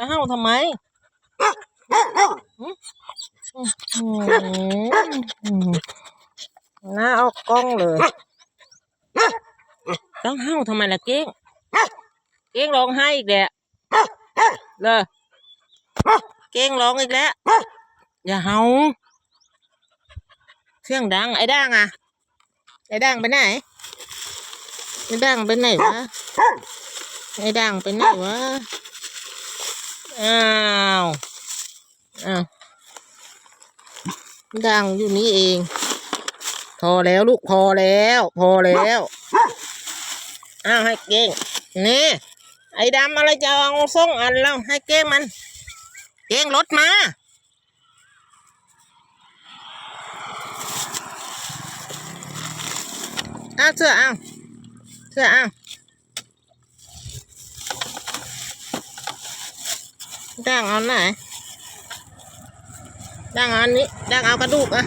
จะเห่าทำไมอืมหน้าออกกล้องเลยต้องเห่าทำไมล่ะเก้ง เก้งร้องไห้อีกแล้วเลยเก้งร้องอีกแล้ว อย่าเห่าเสียงดังไอ้ด่างอะ ไอ้ด่างไปไหน ไอ้ด่างไปไหนวะ ไอ้ด่างไปไหนวะ อ้าวอ้าวด่างอยู่นี่เอง พอแล้วลูกพอแล้ว พอแล้วอ้าวให้เก้งนี่ไอ้ดำอะไรจะเอาส่งอันแล้วให้เก้งมัน เก้งรถมาอ้าวเสื้ออ้าวเสื้ออ้าว ด่างเอาไหนด่างเอาอันนี้ด่างเอากระดูกอะ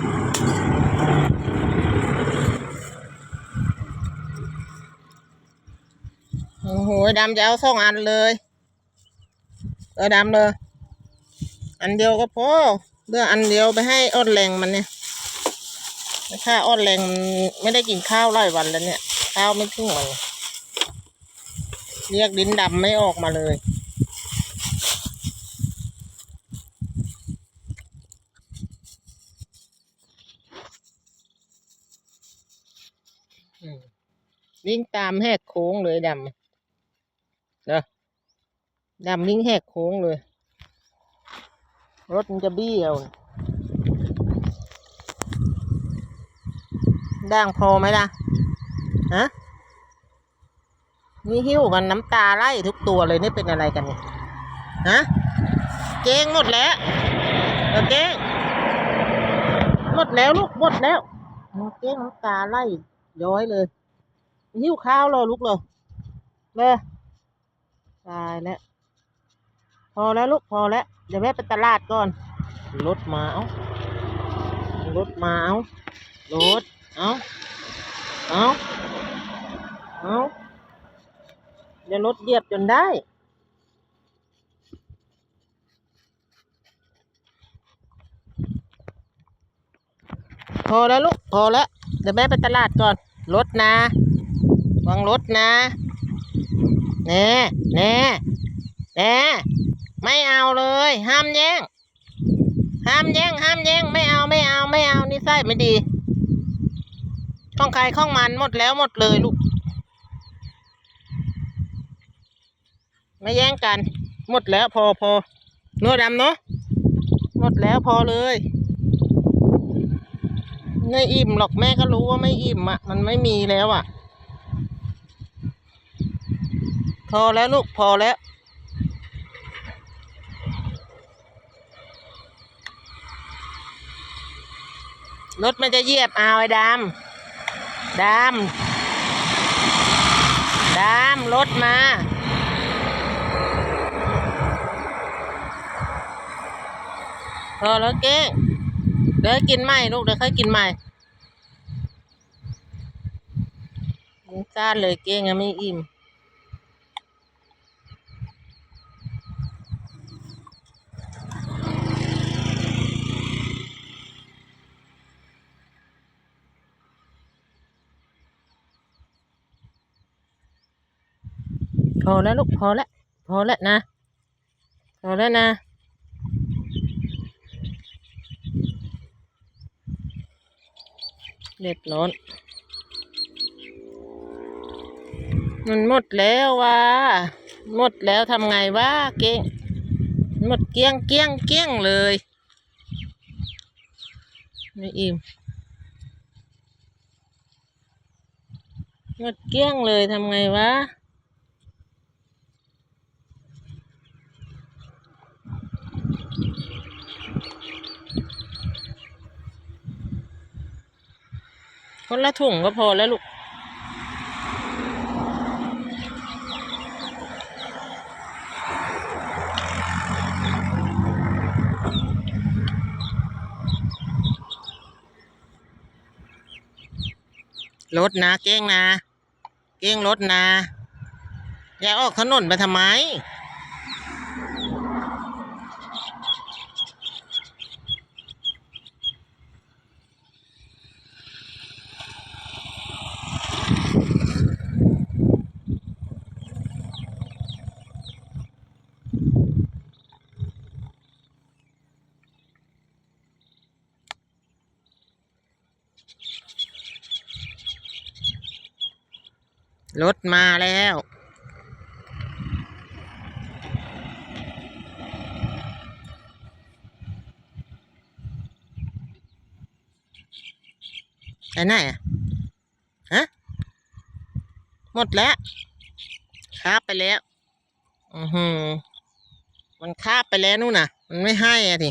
โอ้โหดำจะเอาสองอันเลยเออดำเลย อันเดียวก็พอเลือกอันเดียวไปให้อดแรงมันเนี่ยถ้าอ่อนแรงไม่ได้กินข้าวหลายวันแล้วเนี่ย ข้าวไม่ถึงมัน เรียกดินดำไม่ออกมาเลย วิ่งตามแหกโค้งเลยดำเนอะดำวิ่งแหกโค้งเลย รถมันจะบี้เอาด่างพอไหมล่ะ ฮะ นี่หิ้วกันน้ำตาไหลทุกตัวเลยนี่เป็นอะไรกันเนี่ยฮะ เก้งหมดแล้วเอเก้งหมดแล้วลูกหมดแล้วเก้งน้ำตาไหลย้อยเลย หิ้วข้าวเรอลูกเลยเลยตายแล้ว พอแล้วลูกพอแล้ว เดี๋ยวแม่ไปตลาดก่อน รถมาเอารถมาเอารถเอาเอาเอาเดี๋ยวรถเหยียบจนได้พอแล้วลูกพอแล้วเดี๋ยวแม่ไปตลาดก่อนรถนะ วางรถนะแน่แน่แน่ไม่เอาเลย ห้ามแย่ง ห้ามแย่ง ห้ามแย่ง ไม่เอาไม่เอาไม่เอานิสัยไม่ดีข้องใครข้องมันหมดแล้วหมดเลยลูก ไม่แย่งกัน หมดแล้วพอพอเนื้อดำเนาะหมดแล้วพอเลยไม่อิ่มหรอกแม่ก็รู้ว่าไม่อิ่มอะ มันไม่มีแล้วอะ พอแล้วลูก พอแล้ว รถมันจะเหยียบเอาไอ้ดำ ดำ ดำ รถมาพอแล้วเก้งเดี๋ยวกินใหม่ลูกเดี๋ยวค่อยกินใหม่ยังซ่านเลยเก้งยังไม่อิ่ม อแล้วลูกพอแล้วพอแล้วนะ พอแล้วนะเรียบร้อยมันหมดแล้ววะหมดแล้วทำไงวะเก้งหมดเกี้ยงเกี้ยงเกี้ยงเลย ไม่อิ่มหมดเกี้ยงเลยทำไงวะ คนละถุงก็พอแล้วลูก รถนะ เก้งนะ เก้งรถนะ อย่าออกถนนไปทำไม รถมาแล้ว ไปไหนอะ ฮะ หมดแล้วคาบไปแล้ว อือหือ มันคาบไปแล้วนู่นน่ะ มันไม่ให้อะที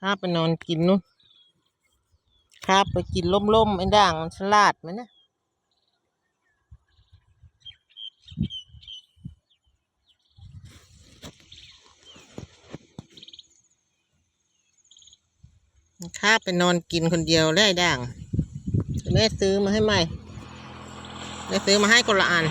คาบไปนอนกินนู่น คาบไปกินล่มๆไอ้ด่างมันฉลาดไหมเนี่ยมันคาบไปนอนกินคนเดียวแล้วไอ้ด่างแม่ซื้อมาให้ใหม่แม่ซื้อมาให้คนละอัน